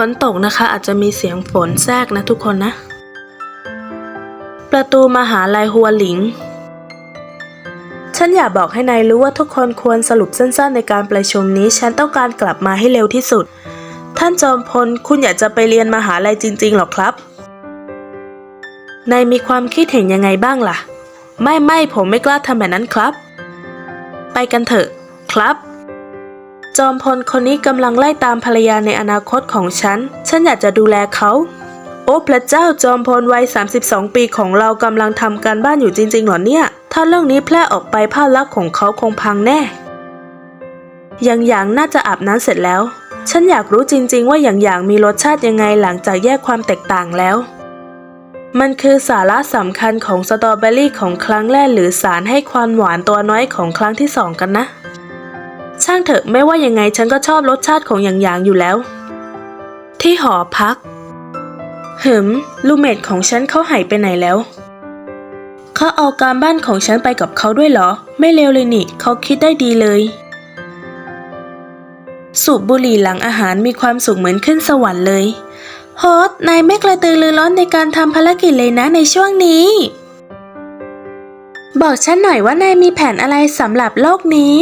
ฝนตกนะคะอาจจะมีเสียงฝนแทรกนะทุกคนนะ ประตูมหาลัยหัวหลิง ฉันอยากบอกให้นายรู้ว่าทุกคนควรสรุปสั้นๆ ในการประชุมนี้ ฉันต้องการกลับมาให้เร็วที่สุด ท่านจอมพลคุณอยากจะไปเรียนมหาลัยจริงๆหรอครับ นายมีความคิดเห็นยังไงบ้างล่ะ ไม่ไม่ผมไม่กล้าทำแบบนั้นครับ ไปกันเถอะ ครับ จอมพลคนนี้กำลังไล่ตามภรรยาในอนาคตของฉัน ฉันอยากจะดูแลเขา โอ้พระเจ้าจอมพลวัย 32 ปีของเรากำลังทำการบ้านอยู่จริงๆหรอเนี่ย ถ้าเรื่องนี้แพร่ออกไปภาพลักษณ์ของเขาคงพังแน่ อย่างอย่างน่าจะอาบน้ำเสร็จแล้ว ฉันอยากรู้จริงๆ ว่าอย่างอย่างมีรสชาติยังไงหลังจากแยกความแตกต่างแล้วมันคือสาระสำคัญของสตรอเบอรี่ของครั้งแรกหรือสารให้ความหวานตัวน้อยของครั้งที่สองกันนะ ช่างเถอะไม่ว่ายังไงฉันก็ชอบรสชาติของอย่างอย่างอยู่แล้ว ที่หอพักหืมลูเมดของฉันเขาหายไปไหนแล้วเขาเอาการบ้านของฉันไปกับเขาด้วยเหรอ ไม่เลวเลยนี่เขาคิดได้ดีเลย สูบบุหรี่หลังอาหารมีความสุขเหมือนขึ้นสวรรค์เลยโฮสต์นายไม่กระตือรือร้นในการทำภารกิจเลยนะในช่วงนี้ บอกฉันหน่อยว่านายมีแผนอะไรสำหรับโลกนี้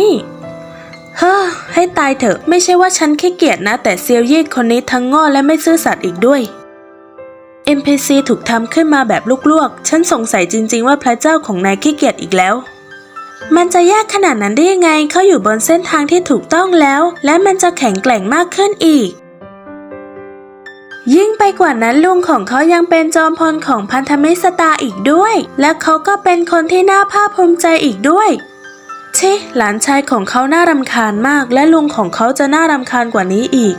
ฮ้อให้ตายเถอะ ไม่ใช่ว่าฉันขี้เกียจนะ แต่เซียวยี่คนนี้ทั้งง่อและไม่ซื่อสัตย์อีกด้วย NPC ถูกทำขึ้นมาแบบลวกๆ ฉันสงสัยจริง ๆ ว่าพระเจ้าของนายขี้เกียจอีกแล้ว มันจะยากขนาดนั้นได้ยังไง เขาอยู่บนเส้นทางที่ถูกต้องแล้ว และมันจะแข็งแกร่งมากขึ้นอีก ยิ่งไปกว่านั้นลุงของเขายังเป็นจอมพลของพันธมิตรสตาอีกด้วย และเขาก็เป็นคนที่น่าภาคภูมิใจอีกด้วย ชิหลานชายของเขาน่ารำคาญมาก และลุงของเขาจะน่ารำคาญกว่านี้อีก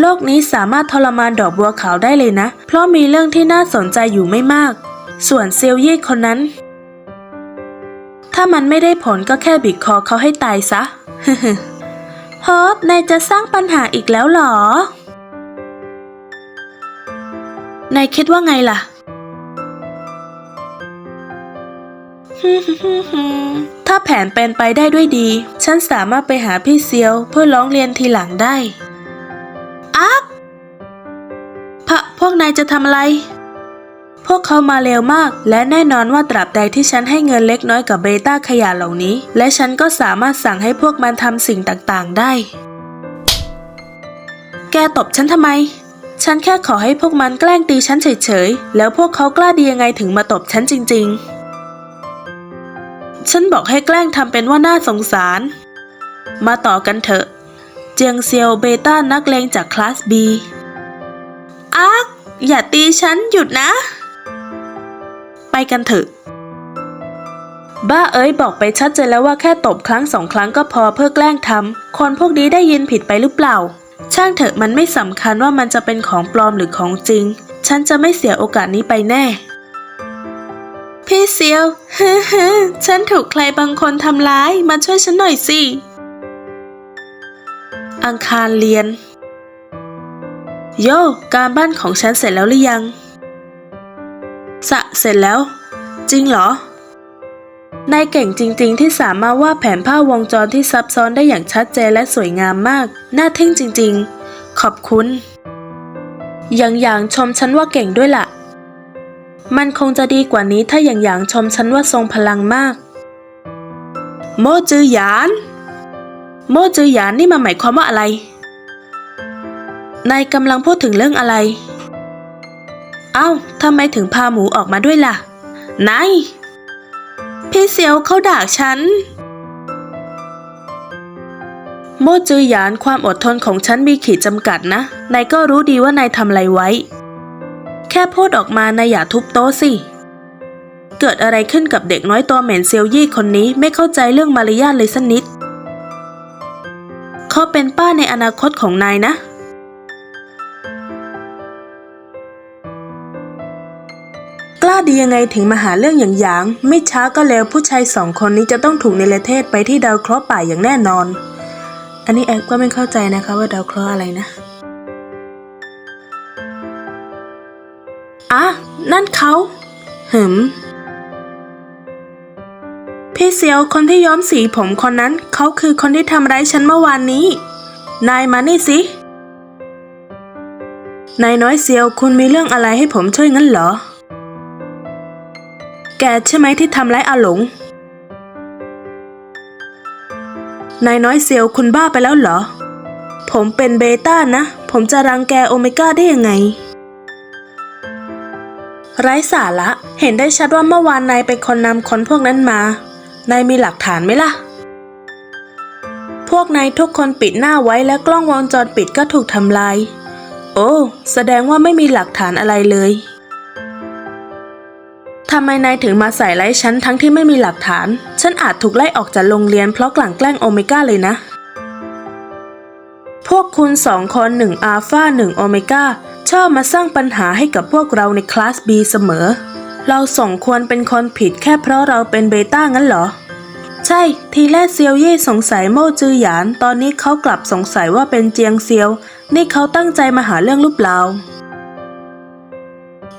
โลกนี้สามารถทรมานดอกบัวขาวได้เลยนะ เพราะมีเรื่องที่น่าสนใจอยู่ไม่มาก ส่วนเซลเย่คนนั้น ถ้ามันไม่ได้ผลก็แค่บิดคอเขาให้ตายซะฮอปนายจะสร้างปัญหาอีกแล้วหรอนายคิดว่าไงล่ะ ถ้าแผนเป็นไปได้ด้วยดี ฉันสามารถไปหาพี่เซียวเพื่อร้องเรียนทีหลังได้อักพระพวกนายจะทำอะไร พวกเขามาเร็วมาก และแน่นอนว่าตราบใดที่ฉันให้เงินเล็กน้อยกับเบต้าขยะเหล่านี้ และฉันก็สามารถสั่งให้พวกมันทำสิ่งต่างๆได้ แกตบฉันทำไม ฉันแค่ขอให้พวกมันแกล้งตีฉันเฉยๆ แล้วพวกเขากล้าดียังไงถึงมาตบฉันจริง ๆ ฉันบอกให้แกล้งทำเป็นว่าน่าสงสาร มาต่อกันเถอะ เจียงเซียวเบต้านักเลงจากคลาส B อักอย่าตีฉันหยุดนะ ไปกันเถอะ บ้าเอ้ยบอกไปชัดเจนแล้วว่าแค่ตบครั้งสองครั้งก็พอเพื่อแกล้งทำคนพวกนี้ได้ยินผิดไปหรือเปล่า ช่างเถอะมันไม่สำคัญว่ามันจะเป็นของปลอมหรือของจริง ฉันจะไม่เสียโอกาสนี้ไปแน่ พี่เซียวฮึฮึฉันถูกใครบางคนทำร้ายมาช่วยฉันหน่อยสิ อังคารเรียน โยการบ้านของฉันเสร็จแล้วหรือยัง สะเสร็จแล้ว จริงเหรอ นายเก่งจริงๆที่สามารถวาดแผนภาพวงจรที่ซับซ้อนได้อย่างชัดเจนและสวยงามมาก น่าทึ่งจริงๆ ขอบคุณย่างอย่างชมฉันว่าเก่งด้วยล่ะ มันคงจะดีกว่านี้ถ้าอย่างอย่างชมฉันว่าทรงพลังมาก โมจือหยาน โมจือหยานนี่มาหมายความว่าอะไร นายกำลังพูดถึงเรื่องอะไร เอ้าทำไมถึงพาหมูออกมาด้วยล่ะ นาย พี่เซียวเขาด่าฉัน โมจือหยานความอดทนของฉันมีขีดจำกัดนะ นายก็รู้ดีว่านายทำอะไรไว้ ค่พูดออกมานายอย่าทุบโต๊ะสิ เกิดอะไรขึ้นกับเด็กน้อยตัวเหม็นเซียวยี่คนนี้ไม่เข้าใจเรื่องมารยาทเลยสักนิด เขาเป็นป้าในอนาคตของนายนะกล้าดียังไงถึงมาหาเรื่องอย่างหยาง ไม่ช้าก็แล้วผู้ชายสองคนนี้จะต้องถูกในเลเทศไปที่ดาวเคราะห์ป่าอย่างแน่นอน อันนี้แอดก็ไม่เข้าใจนะคะว่าดาวเคราะห์อะไรนะ อะนั่นเขาหืม พี่เซียวคนที่ย้อมสีผมคนนั้น เขาคือคนที่ทำร้ายฉันเมื่อวานนี้ นายมานี่สินายน้อยเซียวคุณมีเรื่องอะไรให้ผมช่วยงั้นเหรอ แกใช่ไหมที่ทำร้ายอาหลง นายน้อยเซียวคุณบ้าไปแล้วเหรอ ผมเป็นเบต้านะ ผมจะรังแกโอเมก้าได้ยังไง ไร้สาระ เห็นได้ชัดว่าเมื่อวานนายเป็นคนนำคนพวกนั้นมา นายมีหลักฐานไหมล่ะ พวกนายทุกคนปิดหน้าไว้และกล้องวงจรปิดก็ถูกทำลาย โอ้ แสดงว่าไม่มีหลักฐานอะไรเลยทำไมนายถึงมาใส่ไล่ฉันทั้งที่ไม่มีหลักฐาน ฉันอาจถูกไล่ออกจากโรงเรียนเพราะกลั่นแกล้งโอเมก้าเลยนะ พวกคุณสองคนหนึ่งอัลฟาหนึ่งโอเมก้า ชอบมาสร้างปัญหาให้กับพวกเราในคลาส B เสมอ เราสองควรเป็นคนผิดแค่เพราะเราเป็นเบต้างั้นเหรอ ใช่ ทีแรกเซียวเย่สงสัยโม่จือหยาน ตอนนี้เขากลับสงสัยว่าเป็นเจียงเซียว นี่เขาตั้งใจมาหาเรื่องหรือเปล่า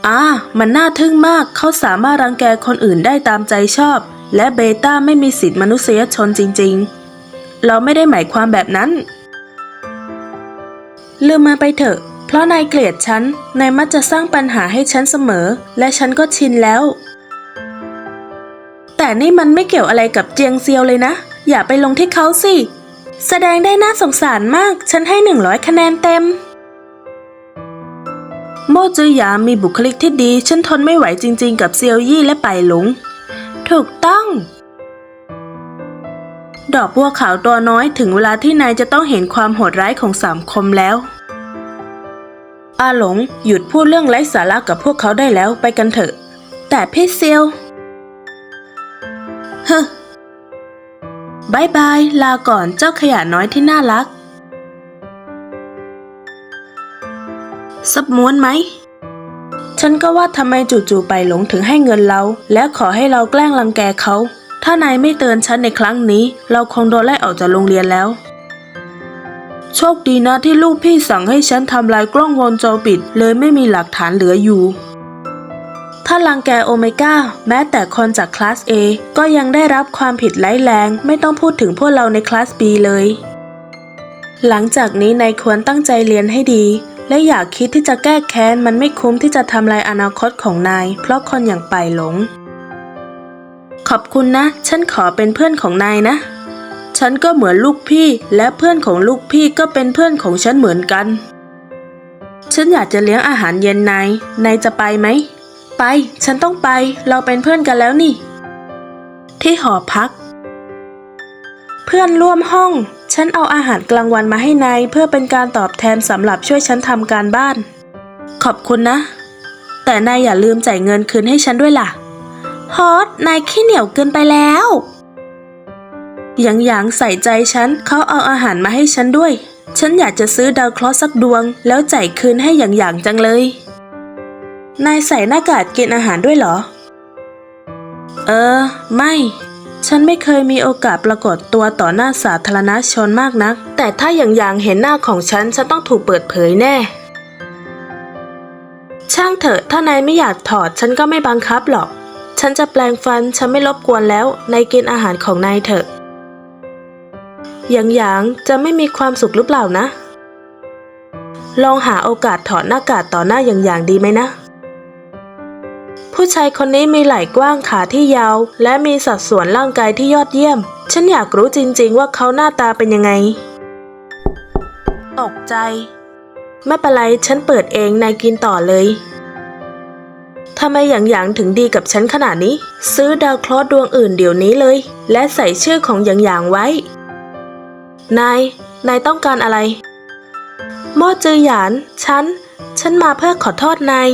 อ่ามันน่าทึ่งมาก เขาสามารถรังแกคนอื่นได้ตามใจชอบ และเบต้าไม่มีสิทธิมนุษยชนจริง ๆ เราไม่ได้หมายความแบบนั้น ลืมมาไปเถอะ ราะนายเกลียดฉัน นายมักจะสร้างปัญหาให้ฉันเสมอ และฉันก็ชินแล้ว แต่นี่มันไม่เกี่ยวอะไรกับเจียงเซียวเลยนะ อย่าไปลงที่เขาสิ แสดงได้น่าสงสารมาก ฉันให้หนึ่งร้อยคะแนนเต็ม โมจือหยามีบุคลิกที่ดี ฉันทนไม่ไหวจริง ๆ กับเซียวยี่และไปหลง ถูกต้อง ดอกบัวขาวตัวน้อยถึงเวลาที่นายจะต้องเห็นความโหดร้ายของสามคมแล้ว อาหลงหยุดพูดเรื่องไร้สาระกับพวกเขาได้แล้วไปกันเถอะ แต่พี่เซียวฮึบายบาย ลาก่อนเจ้าขยะน้อยที่น่ารักซับม้วนไหม ฉันก็ว่าทำไมจู่ๆไปหลงถึงให้เงินเรา และขอให้เราแกล้งรังแกเขา ถ้านายไม่เตือนฉันในครั้งนี้ เราคงโดนไล่ออกจากโรงเรียนแล้ว โชคดีนะที่ลูกพี่สั่งให้ฉันทำลายกล้องวงจรปิด เลยไม่มีหลักฐานเหลืออยู่ ถ้ารังแกโอเมก้า แม้แต่คนจากคลาส A ก็ยังได้รับความผิดร้ายแรง ไม่ต้องพูดถึงพวกเราในคลาส B เลย หลังจากนี้นายควรตั้งใจเรียนให้ดี และอย่าคิดที่จะแก้แค้น มันไม่คุ้มที่จะทำลายอนาคตของนาย เพราะคนอย่างไปหลง ขอบคุณนะ ฉันขอเป็นเพื่อนของนายนะ ฉันก็เหมือนลูกพี่ และเพื่อนของลูกพี่ก็เป็นเพื่อนของฉันเหมือนกัน ฉันอยากจะเลี้ยงอาหารเย็นนายนายจะไปไหม ไป ฉันต้องไป เราเป็นเพื่อนกันแล้วนี่ ที่หอพัก เพื่อนร่วมห้อง ฉันเอาอาหารกลางวันมาให้นายเพื่อเป็นการตอบแทนสำหรับช่วยฉันทำการบ้าน ขอบคุณนะ แต่นายอย่าลืมจ่ายเงินคืนให้ฉันด้วยล่ะฮอตนายขี้เหนียวเกินไปแล้ว หยางหยางใส่ใจฉันเขาเอาอาหารมาให้ฉันด้วย ฉันอยากจะซื้อดาวเคราะห์สักดวง แล้วจ่ายคืนให้หยางหยางจังเลย นายใส่หน้ากากกินอาหารด้วยเหรอ เออ ไม่ ฉันไม่เคยมีโอกาสปรากฏตัวต่อหน้าสาธารณชนมากนัก แต่ถ้าอย่างอย่างเห็นหน้าของฉัน ฉันต้องถูกเปิดเผยแน่ ช่างเถอะ ถ้านายไม่อยากถอด ฉันก็ไม่บังคับหรอก ฉันจะแปลงฟัน ฉันไม่รบกวนแล้ว นายกินอาหารของนายเถอะ อย่างอย่างจะไม่มีความสุขหรือเปล่านะ ลองหาโอกาสถอดหน้ากากต่อหน้าอย่างอย่างดีไหมนะ ผู้ชายคนนี้มีไหล่กว้างขาที่ยาว และมีสัดส่วนร่างกายที่ยอดเยี่ยม ฉันอยากรู้จริงๆว่าเขาหน้าตาเป็นยังไง ตกใจ ไม่เป็นไรฉันเปิดเองนายกินต่อเลยทำไมอย่างอย่างถึงดีกับฉันขนาดนี้ ซื้อดาวเคราะห์ดวงอื่นเดี๋ยวนี้เลย และใส่ชื่อของอย่างอย่างไว้ นาย นายต้องการอะไร โม่จือหยาน ฉัน ฉันมาเพื่อขอโทษนาย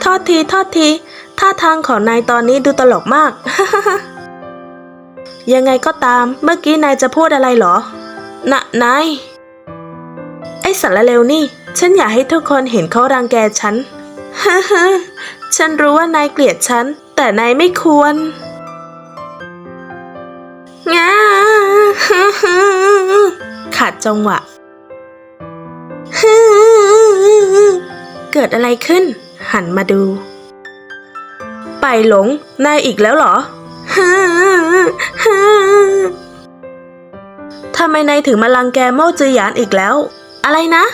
โทษทีโทษที ท่าทางของนายตอนนี้ดูตลกมาก ยังไงก็ตาม เมื่อกี้นายจะพูดอะไรเหรอนะนาย ไอ้สารเลวนี่ ฉันอยากให้ทุกคนเห็นเขารังแกฉัน ฉันรู้ว่านายเกลียดฉัน แต่นายไม่ควร ขาดจังหวะเกิดอะไรขึ้น หันมาดู ไปหลงนายอีกแล้วเหรอทำไมนายถึงมาลังแกโมจือหยานอีกแล้ว อะไรนะ